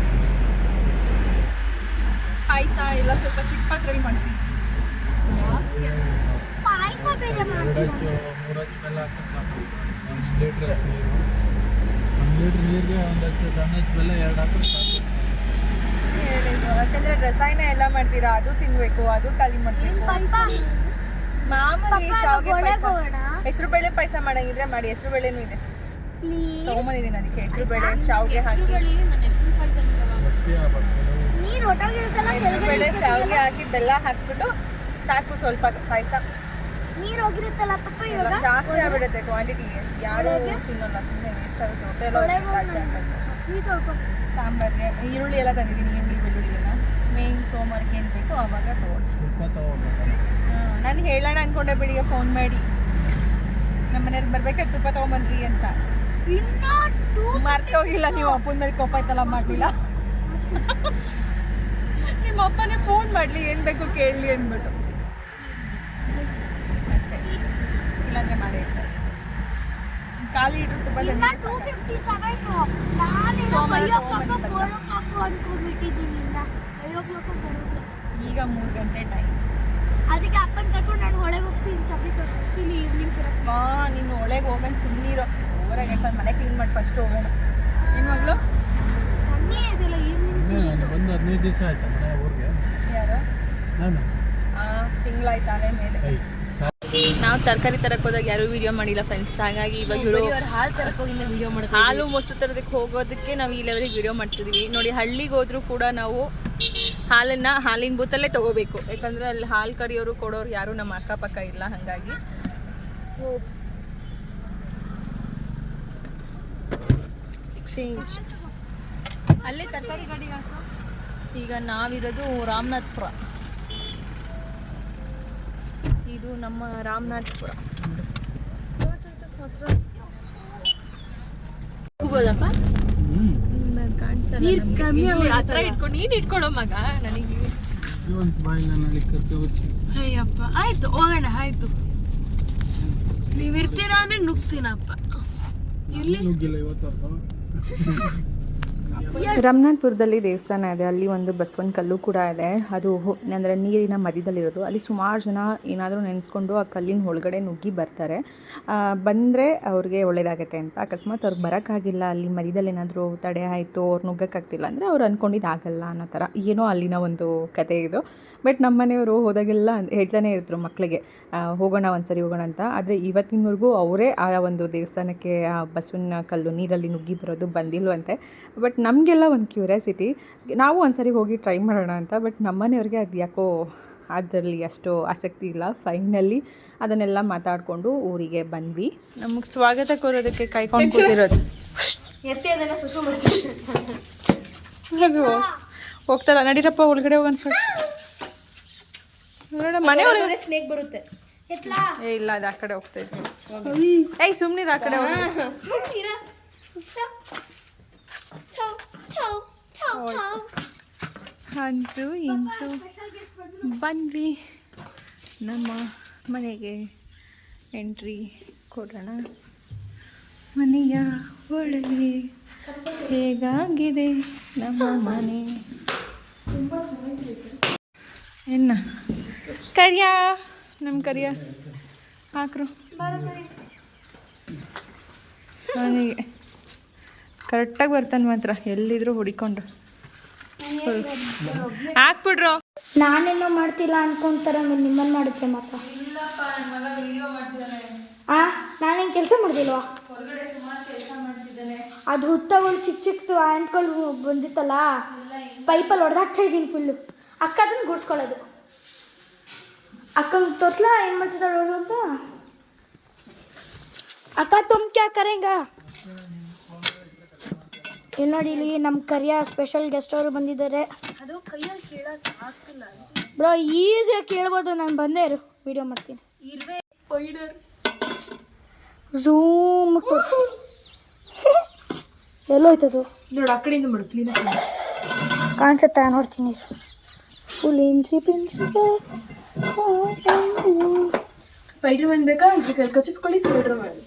ಪಾಯಸ ಎಲ್ಲ ಸ್ವಲ್ಪ ಚಿಕ್ಕ ಪಾತ್ರೆಯಲ್ಲಿ ಮಾಡಿಸಿ. ಪಾಯಸ ಬೇರೆ ಮಾಡ್ತೀರಾ? ಹಚ್ಚು ಮೂರು ಹಚ್ಚು ಮೇಲೆ ಹಾಕಿ ಸಾಕು. ಒಂದು ಲೀಟ್ರ್ ನೀರು. ಒಂದು ಲೀಟ್ರ್ ನೀರಿಗೆ ಒಂದು ಹತ್ತು ಸಣ್ಣ ಬೆಲ್ಲ ಎರಡು ಹಾಕಿದ್ರೆ ಸಾಕು. ಹೇಳಿದ್ದು ಯಾಕಂದ್ರೆ ರಸಾಯನ ಎಲ್ಲ ಮಾಡ್ತೀರಾ? ಅದು ತಿನ್ಬೇಕು ಅದು ಖಾಲಿ ಮಾಡ್ಬೇಕು. ಮಾಮೂಲಿ ಶಾವಿಗೆ ಪಾಯಸ. ಹೆಸರು ಬೇಳೆ ಪಾಯಸ ಮಾಡಂಗಿದ್ರೆ ಮಾಡಿ ಹೆಸರು ಬೇಳೆನೂ ಇದೆ ತಗೊಂಬಂದಿದ್ದೀನಿ ಅದಕ್ಕೆ ಹೆಸರು ಬೇಳೆ ಶಾವ್ಗೆ ಹಾಕಿ. ಹೆಸರು ಬೇಳೆ ಶಾವಿಗೆ ಹಾಕಿ ಬೆಲ್ಲ ಹಾಕ್ಬಿಟ್ಟು ಸಾಕು ಸ್ವಲ್ಪ ಪಾಯಸ. ನೀರು ಹೋಗಿರುತ್ತಲ್ಲ ಪಪ್ಪ ಇವಾಗ? ಜಾಸ್ತಿ ಆಗ್ಬಿಡುತ್ತೆ ಕ್ವಾಂಟಿಟಿ ಯಾರು ತಿನ್ನೋಲ್ಲ ಸುಮ್ಮನೆ ವೇಸ್ಟ್ ಆಗುತ್ತೆ. ಹೊಟ್ಟೆ ಸಾಂಬಾರ್ಗೆ ಈರುಳ್ಳಿ ಎಲ್ಲ ತಂದಿದ್ದೀನಿ ಈರುಳ್ಳಿ ಬೆಳ್ಳುಳ್ಳಿ ಎಲ್ಲ ಮೇನ್ ಸೋಮವಾರಕ್ಕೆ ಏನು ಬೇಕು ಆವಾಗ ತೊಗೊಬೇಕಲ್ಲ ನಾನು ಹೇಳೋಣ ಅನ್ಕೊಂಡೆ ಬೆಳಿಗ್ಗೆ ಫೋನ್ ಮಾಡಿ. ನಮ್ಮ ಮನೆಯವ್ರಿಗೆ ಬರ್ಬೇಕಾದ್ರೆ ತುಪ್ಪ ತೊಗೊಂಬನ್ರಿ ಅಂತ. ಮರ್ತೋಗಿಲ್ಲ ನೀವು ಅಪ್ಪನ ಮೇಲೆ ಕೋಪ ಆಯ್ತಲ್ಲ ಮಾಡಲಿಲ್ಲ ನಿಮ್ಮ ಅಪ್ಪನೇ ಫೋನ್ ಮಾಡಲಿ ಏನು ಬೇಕು ಕೇಳಲಿ ಅಂದ್ಬಿಟ್ಟು ಅಷ್ಟೇ ಇಲ್ಲಾಂದ್ರೆ ಮಾಡೇ ಇರ್ತಾರೆ ಖಾಲಿ ಇಟ್ರು ತುಪ್ಪ ಇನ್ನ ತಂದಿದ್ದು ಟೂ ಸಾಕು. ಫಿಫ್ಟಿ ಸೆವೆನ್ ನಾನು ಸೋಮವಾರ ಫೈವ್ ಓ ಕ್ಲಾಕ್ ತಗೊಂಬನ್ನಿ ಫೋರ್ ಓ ಕ್ಲಾಕ್ ಅನ್ಕೊಂಡ್ಬಿಟ್ಟಿದ್ದೀನಿ ಇನ್ನ five o'clock four o'clock ಈಗ ಮೂರು ಗಂಟೆ ಟೈಮ್ ಅದಕ್ಕೆ ಅಪ್ಪನ ಕರ್ಕೊಂಡು ನಾನು ಹೊಳೆಗೆ ಹೋಗ್ತೀನಿ ಚಪ್ಪಲಿ ತೋರಿಸಿ. ಈವ್ನಿಂಗ್ ಮಾ ನೀನು ಒಳಗೆ ಹೋಗಂತ ಸುಮ್ಮನಿರೋ ಓವರಾಗಿ ಹೇಳ್ತಾರೆ ಮನೆ ಕ್ಲೀನ್ ಮಾಡಿ ಫಸ್ಟ್ ಹೋಗೋಣ. ನಿಮ್ಮ ಮಗಳು? ತಣ್ಣೇ ಇದೆಯಲ್ಲ ಈವ್ನಿಂಗ್ ಒಂದು ಹದಿನೈದು ದಿವಸ ಆಯ್ತಾ ಮನೆ ಊರಿಗೆ. ಯಾರು? ನಾನು. ತಿಂಗಳಾಯ್ತಾನೆ ಮೇಲೆ. ನಾವು ತರಕಾರಿ ತರಕ್ ಹೋದಾಗ ಯಾರೂ ವಿಡಿಯೋ ಮಾಡಿಲ್ಲ ಫ್ರೆಂಡ್ಸ್ ಹಾಗಾಗಿ ಇವಾಗ ಇವರು ಹಾಲು ತರಕ್ಕೆ ಹೋಗಿ ವಿಡಿಯೋ ಮಾಡ್ತೀವಿ. ಹಾಲು ಮೊಸರು ತರೋದಕ್ಕೆ ಹೋಗೋದಕ್ಕೆ ನಾವು ಈ ಲೆವೆಲಿಗೆ ವಿಡಿಯೋ ಮಾಡ್ತಿದ್ದೀವಿ ನೋಡಿ ಹಳ್ಳಿಗೆ ಹೋದ್ರೂ ಕೂಡ ನಾವು ಹಾಲನ್ನು ಹಾಲಿನ ಬೂತಲ್ಲೇ ತಗೋಬೇಕು. ಯಾಕಂದರೆ ಅಲ್ಲಿ ಹಾಲು ಕರಿಯೋರು ಕೊಡೋರು ಯಾರೂ ನಮ್ಮ ಅಕ್ಕಪಕ್ಕ ಇಲ್ಲ ಹಾಗಾಗಿ. ಅಲ್ಲೇ ತರಕಾರಿ ಗಾಡಿ ಈಗ ನಾವಿರೋದು ರಾಮನಾಥ್ಪುರ. ಇದು ನಮ್ಮ ರಾಮನಾಥಪುರ. ಹೋಗೋದಪ್ಪ ನಾನು ಕಾಣಿಸಲ್ಲ ನೀರ್ ಕಮ್ಮಿ ಇಲ್ಲಿ ಆಗೋಯ್ತಲ್ಲ. ಹತ್ರ ಇಟ್ಕೊಂಡು ನೀನು ಇಟ್ಕೊಳ್ಳೋ ಮಗ ನನಗೆ. ಅಯ್ಯಪ್ಪ ಆಯ್ತು ಹೋಗೋಣ ಆಯ್ತು. ನೀವ್ ಇರ್ತೀರಾ ಅಂದ್ರೆ ನುಗ್ತೀನಪ್ಪ ಇಲ್ಲಿ ನುಗ್ಗಿಲ್ಲ ಇವತ್ತು ರಾಮನಾಥ್ಪುರದಲ್ಲಿ ದೇವಸ್ಥಾನ ಇದೆ. ಅಲ್ಲಿ ಒಂದು ಬಸವನ ಕಲ್ಲು ಕೂಡ ಇದೆ. ಅದು ಅಂದರೆ ನೀರಿನ ಮಧ್ಯದಲ್ಲಿರೋದು. ಅಲ್ಲಿ ಸುಮಾರು ಜನ ಏನಾದರೂ ನೆನೆಸ್ಕೊಂಡು ಆ ಕಲ್ಲಿನ ಒಳಗಡೆ ನುಗ್ಗಿ ಬರ್ತಾರೆ. ಬಂದರೆ ಅವ್ರಿಗೆ ಒಳ್ಳೆಯದಾಗುತ್ತೆ ಅಂತ. ಅಕಸ್ಮಾತ್ ಅವ್ರಿಗೆ ಬರೋಕ್ಕಾಗಿಲ್ಲ. ಅಲ್ಲಿ ಮಧ್ಯದಲ್ಲಿ ಏನಾದರೂ ತಡೆ ಆಯಿತು, ಅವ್ರು ನುಗ್ಗಕ್ಕಾಗ್ತಿಲ್ಲ ಅಂದರೆ ಅವ್ರು ಅಂದ್ಕೊಂಡಿದ್ದು ಆಗಲ್ಲ ಅನ್ನೋ ಥರ. ಏನೋ ಅಲ್ಲಿನ ಒಂದು ಕತೆ ಇದು. ಬಟ್ ನಮ್ಮ ಮನೆಯವರು ಹೋದಾಗೆಲ್ಲ ಹೇಳ್ತಾನೆ ಇರ್ತರು ಮಕ್ಕಳಿಗೆ ಹೋಗೋಣ ಒಂದ್ಸರಿ ಹೋಗೋಣ ಅಂತ. ಆದರೆ ಇವತ್ತಿನವರೆಗೂ ಅವರೇ ಆ ಒಂದು ದೇವಸ್ಥಾನಕ್ಕೆ ಆ ಬಸವನ ಕಲ್ಲು ನೀರಲ್ಲಿ ನುಗ್ಗಿ ಬರೋದು ಬಂದಿಲ್ವಂತೆ. ಬಟ್ ನಮಗೆಲ್ಲ ಒಂದು ಕ್ಯೂರಿಯಾಸಿಟಿ ನಾವು ಒಂದ್ಸರಿ ಹೋಗಿ ಟ್ರೈ ಮಾಡೋಣ ಅಂತ ಬಟ್ ನಮ್ಮನೆಯವ್ರಿಗೆ ಅದು ಯಾಕೋ ಅದರಲ್ಲಿ ಅಷ್ಟು ಆಸಕ್ತಿ ಇಲ್ಲ. ಫೈನಲಿ ಅದನ್ನೆಲ್ಲ ಮಾತಾಡಿಕೊಂಡು ಊರಿಗೆ ಬಂದ್ವಿ. ನಮಗೆ ಸ್ವಾಗತ ಕೋರೋದಕ್ಕೆ ಕಾಯ್ಕೊಂಡು ಕೂತಿರೋದು. ಎತ್ತಿ ಅದನ್ನ ಸುಸು ಮಾಡ್ತೀನಿ. ಅದು ಹೋಗ್ತಾರ. ನಡೀರಪ್ಪ ಒಳಗಡೆ ಹೋಗೋಣ ನೋಡೋಣ ಮನೆ ಒಳಗಡೆ ಸ್ನೇಕ್ ಬರುತ್ತೆ. ಎತ್ಲಾ. ಏ ಇಲ್ಲ ಅದು ಆ ಕಡೆ ಹೋಗ್ತಾ ಇದ್ದೀನಿ ಏಯ್ ಸುಮ್ಮನೆ ಆ ಕಡೆ ಹೋಗಿ ಅಂತೂ ಇಂತೂ ಬಂದ್ವಿ ನಮ್ಮ ಮನೆಗೆ ಎಂಟ್ರಿ ಕೊಡೋಣ. ಮನೆಯ ಒಳಗೆ ಹೇಗಾಗಿದೆ ನಮ್ಮ ಮನೆ? ಎನ್ನ ಕರಿಯ? ನಮ್ಮ ಕರಿಯ? ಹಾಕ್ರು. ಮನೆಗೆ. ಕರೆಕ್ಟಾಗಿ ಬರ್ತಾನೆ ಮಾತ್ರ. ಎಲ್ಲಿದ್ರು ಹುಡಿಕೊಂಡು. ಹಾಕ್ಬಿಡ್ರು. ನಾನೇನೋ ಮಾಡ್ತಿಲ್ಲ ಅನ್ಕೊಂತಾರ ನಿಮ್ಮನ್ ಮಾಡುತ್ತೆ ಮಾತ ಆ ನಾನೇನು ಕೆಲಸ ಮಾಡ್ದಿಲ್ವಾ ಅದು ಹುತ್ತಗಳು ಚಿಕ್ಕ ಚಿಕ್ಕದು ಆಂಟ್ಗಳು ಬಂದಿತ್ತಲ್ಲ ಪೈಪಲ್ಲಿ ಹೊಡೆದಾಕ್ತಾ ಇದ್ದೀನಿ ಫುಲ್ಲು ಅಕ್ಕ ಅದನ್ನು ಗುಡ್ಸ್ಕೊಳ್ಳೋದು. ಅಕ್ಕ ತೋತ್ಲ ಏನು ಮಾಡ್ತಿದ್ದಾಳೆ ಅಂತ. ಅಕ್ಕ ತುಮ್ ಹಾಕರೇಂಗ ಕರೆಂಗ? ಇಲ್ಲಿ ನೋಡಿ ಇಲ್ಲಿ ನಮ್ಮ ಕರಿಯ ಸ್ಪೆಷಲ್ ಗೆಸ್ಟ್ ಅವರು ಬಂದಿದ್ದಾರೆ. ಅದು ಕೈಯಲ್ಲಿ ಕೇಳಕ್ ಆಗ್ತಿಲ್ಲ ಬ್ರೋ ಈಸಿಯಾಗಿ ಕೇಳ್ಬೋದು ನಾನು ಬಂದೇ ಇರು ವಿಡಿಯೋ ಮಾಡ್ತೀನಿ. ಇರ್ವೆ ಪೈಡರ್ ಝೂಮ್ ತೋರಿಸಿ. ಎಲ್ಲೋಯ್ತದು? ನೋಡು ಆ ಕಡೆಯಿಂದ ಮಾಡು ಕ್ಲೀನ್ ಕಾಣಿಸುತ್ತಾ? ನೋಡ್ತೀನಿ. ಫುಲ್ ಇಂಚಿ ಪಿಂಚಿ ಸ್ಪೈಡರ್ ಮ್ಯಾನ್ ಬೇಕಾ? ಕಚ್ಚಿಸ್ಕೊಳ್ಳಿ ಸ್ಪೈಡರ್ ಮ್ಯಾನ್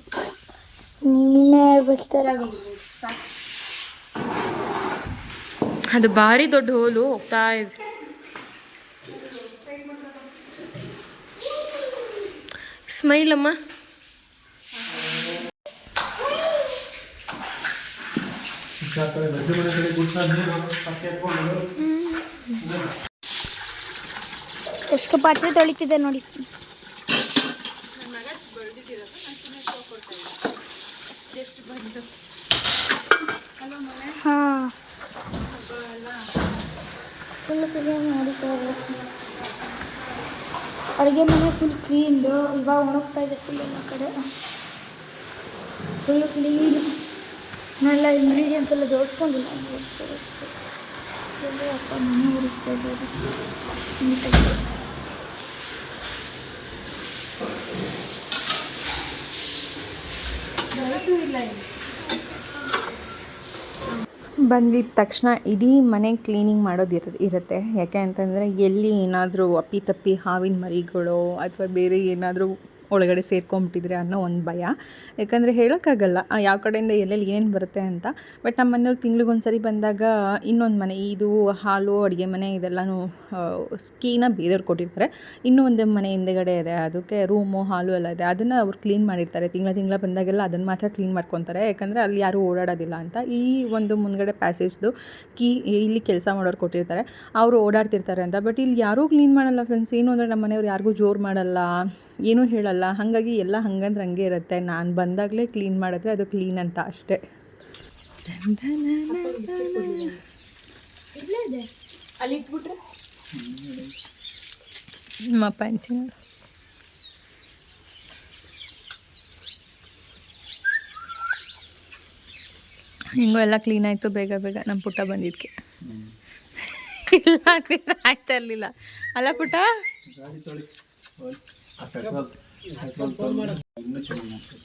ನೀನೇ ಬೇಕಿದ್ದಾರೆ ಅದು ಭಾರಿ ದೊಡ್ಡ ಹೋಲು ಹೋಗ್ತಾ ಇದೆ. ಸ್ಮೈಲ್ ಅಮ್ಮ. ಎಷ್ಟು ಪಾತ್ರೆ ತೊಳಿತಿದೆ ನೋಡಿ. ಹಾಂ. ಫುಲ್ ಕ್ಲೀನ್ ಮಾಡಿದ್ದಾರೆ ಅಡುಗೆ ಮನೆ ಫುಲ್ ಕ್ಲೀನ್ಡು ಇವಾಗ ಒಣಗ್ತಾ ಇದೆ ಫುಲ್ ಎಲ್ಲ ಕಡೆ. ಫುಲ್ ಕ್ಲೀನ್ ನಾನೆಲ್ಲ ಇಂಗ್ರೀಡಿಯೆಂಟ್ಸ್ ಎಲ್ಲ ಜೋಡಿಸ್ಕೊಂಡಿಲ್ಲ ಜೋಡಿಸ್ಕೊಬೇಕು ಅಪ್ಪ, ಮನೆ ಉರಿಸ್ತಾ ಇದ್ದಾರೆ. ನೀಟಾಗಿ. ಬಂದಿದ್ದ ತಕ್ಷಣ ಇಡೀ ಮನೆ ಕ್ಲೀನಿಂಗ್ ಮಾಡೋದು ಇರ ಇರುತ್ತೆ. ಯಾಕೆ ಅಂತಂದರೆ ಎಲ್ಲಿ ಏನಾದರೂ ಅಪ್ಪಿತಪ್ಪಿ ಹಾವಿನ ಮರಿಗಳು ಅಥವಾ ಬೇರೆ ಏನಾದರೂ ಒಳಗಡೆ ಸೇರ್ಕೊಂಬಿಟ್ಟಿದ್ರೆ ಅನ್ನೋ ಒಂದು ಭಯ. ಯಾಕಂದರೆ ಹೇಳೋಕ್ಕಾಗಲ್ಲ ಯಾವ ಕಡೆಯಿಂದ ಎಲ್ಲೆಲ್ಲಿ ಏನು ಬರುತ್ತೆ ಅಂತ. ಬಟ್ ನಮ್ಮ ಮನೆಯವ್ರು ತಿಂಗಳಿಗೊಂದ್ಸರಿ ಬಂದಾಗ ಇನ್ನೊಂದು ಮನೆ, ಇದು ಹಾಲು, ಅಡುಗೆ ಮನೆ ಇದೆಲ್ಲನೂ ಸ್ಕೀನ ಬೇರೆಯವ್ರು ಕೊಟ್ಟಿರ್ತಾರೆ. ಇನ್ನೂ ಒಂದು ಮನೆ ಹಿಂದೆಗಡೆ ಇದೆ, ಅದಕ್ಕೆ ರೂಮು, ಹಾಲು ಎಲ್ಲ ಇದೆ. ಅದನ್ನು ಅವ್ರು ಕ್ಲೀನ್ ಮಾಡಿರ್ತಾರೆ. ತಿಂಗಳ ತಿಂಗಳ ಬಂದಾಗೆಲ್ಲ ಅದನ್ನು ಮಾತ್ರ ಕ್ಲೀನ್ ಮಾಡ್ಕೊತಾರೆ. ಯಾಕಂದರೆ ಅಲ್ಲಿ ಯಾರೂ ಓಡಾಡೋದಿಲ್ಲ ಅಂತ. ಈ ಒಂದು ಮುಂದಗಡೆ ಪ್ಯಾಸೇಜ್ದು ಕೀ, ಇಲ್ಲಿ ಕೆಲಸ ಮಾಡೋರು ಕೊಟ್ಟಿರ್ತಾರೆ. ಅವರು ಓಡಾಡ್ತಿರ್ತಾರೆ ಅಂತ. ಬಟ್ ಇಲ್ಲಿ ಯಾರೂ ಕ್ಲೀನ್ ಮಾಡಲ್ಲ ಫ್ರೆಂಡ್ಸ್ ಏನು ಅಂದರೆ ನಮ್ಮ ಮನೆಯವ್ರು ಯಾರಿಗೂ ಜೋರು ಮಾಡಲ್ಲ, ಏನೂ ಹೇಳಲ್ಲ. ಹಾಗಾಗಿ ಎಲ್ಲ ಹಂಗಂದ್ರೆ ಹಂಗೆ ಇರುತ್ತೆ. ನಾನು ಬಂದಾಗಲೇ ಕ್ಲೀನ್ ಮಾಡಿದ್ರೆ ಅದು ಕ್ಲೀನ್ ಅಂತ ಅಷ್ಟೇ. ನಮ್ಮಪ್ಪ ಹಿಂಗೂ ಎಲ್ಲ ಕ್ಲೀನ್ ಆಯಿತು. ಬೇಗ ಬೇಗ ನಮ್ಮ ಪುಟ್ಟ ಬಂದಿದ್ಕೆ. ಇಲ್ಲ ಆಯ್ತಾ ಇರಲಿಲ್ಲ. ಅಲ್ಲ ಪುಟ್ಟ? ಇನ್ನೂ ಚೆನ್ನಾಗಿ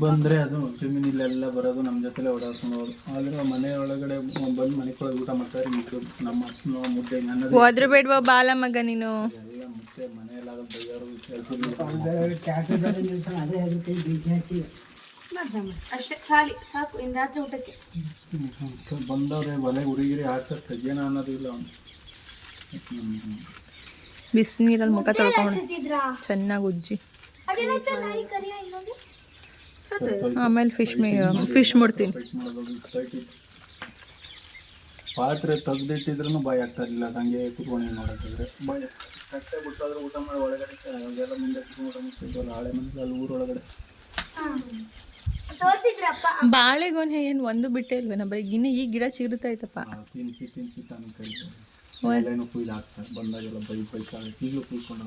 ಬಂದರೆ ಅದು ಜಮೀನಿಲೆಲ್ಲ ಬರೋದು ನಮ್ಮ ಜೊತೆಲೆ ಓಡಾಡ್ಕೊಂಡು ಹೋಗೋದು ಆದ್ರೆ ಮನೆ ಒಳಗಡೆ ಬಂದು ಮನೆ ಒಳಗೆ ಊಟ ಮಾಡ್ತಾರೆ ಇದು ನಮ್ಮ ಅಪ್ಪನ ಮುದ್ದೆ ಅನ್ನೋದು ಹೋದ್ರೆ ಬೇಡವಾ ಬಾಲ ಮಗ ನೀನು. ಎಲ್ಲ ಮುದ್ದೆ ಬೈಯೋರು ಅಷ್ಟೇ ಖಾಲಿ ಸಾಕು ಇನ್ನು ರಾತ್ರಿ ಊಟಕ್ಕೆ. ಬಂದವ್ರೆ ಒಲೆ ಉರಿಗಿರಿ ಹಾಕ್ತಾರೆ. ತೆಗಿಯೋಣ ಅನ್ನೋದು ಇಲ್ಲ ಅವ್ನು ಬಿಸಿನೀರಲ್ಲಿ ಮುಖ ತೊಳ್ಕೊಂಡು ಚೆನ್ನಾಗಿ ಉಜ್ಜಿ. ಆಮೇಲೆ ಫಿಶ್ ಮೇ ಫಿಶ್ ಮುಡ್ತೀನಿ. ಪಾತ್ರೆ ತೆಗ್ದಿಟ್ಟಿದ್ರು ಬಾಯಿ ಆಗ್ತಾ ಇರಲಿಲ್ಲ. ಹಂಗೆ ಕುತ್ಕೊಂಡು ನೋಡೋಕ್ಕಾದ್ರೆ ಬಾಯಿ ಕಟ್ಟೆ ಬಿಟ್ಟಾದ್ರೆ ಊಟ ಮಾಡಿ ಒಳಗಡೆ ಎಲ್ಲ ಮುಂದೆ ಊಟ ಮಾಡ್ತಿದ್ವಲ್ಲ ಹಳೆ ಮನೇಲಿ ಅಲ್ಲಿ ಊರೊಳಗಡೆ ತೋರಿಸಿದ್ರಪ್ಪ ಬಾಳೆಗೊನೆ ಏನು ಒಂದು ಬಿಟ್ಟೇ ಇಲ್ವೇನ ಬರೀ ಇನ್ನು ಈ ಗಿಡ ಚಿಗುರ್ತಾ ಐತಪ್ಪ ಆ, ತಿನ್ಸಿ ತಿನ್ಸಿ ತಾನು ಕೈ ಎಲ್ಲೇನು ಕುಯ್ದು ಹಾಕ್ತಾರೆ ಬಂದಾಗೆಲ್ಲ ಬೈ ಬೈತಾರೆ ಈಗಲೂ ಕುಯ್ಕೊಂಡು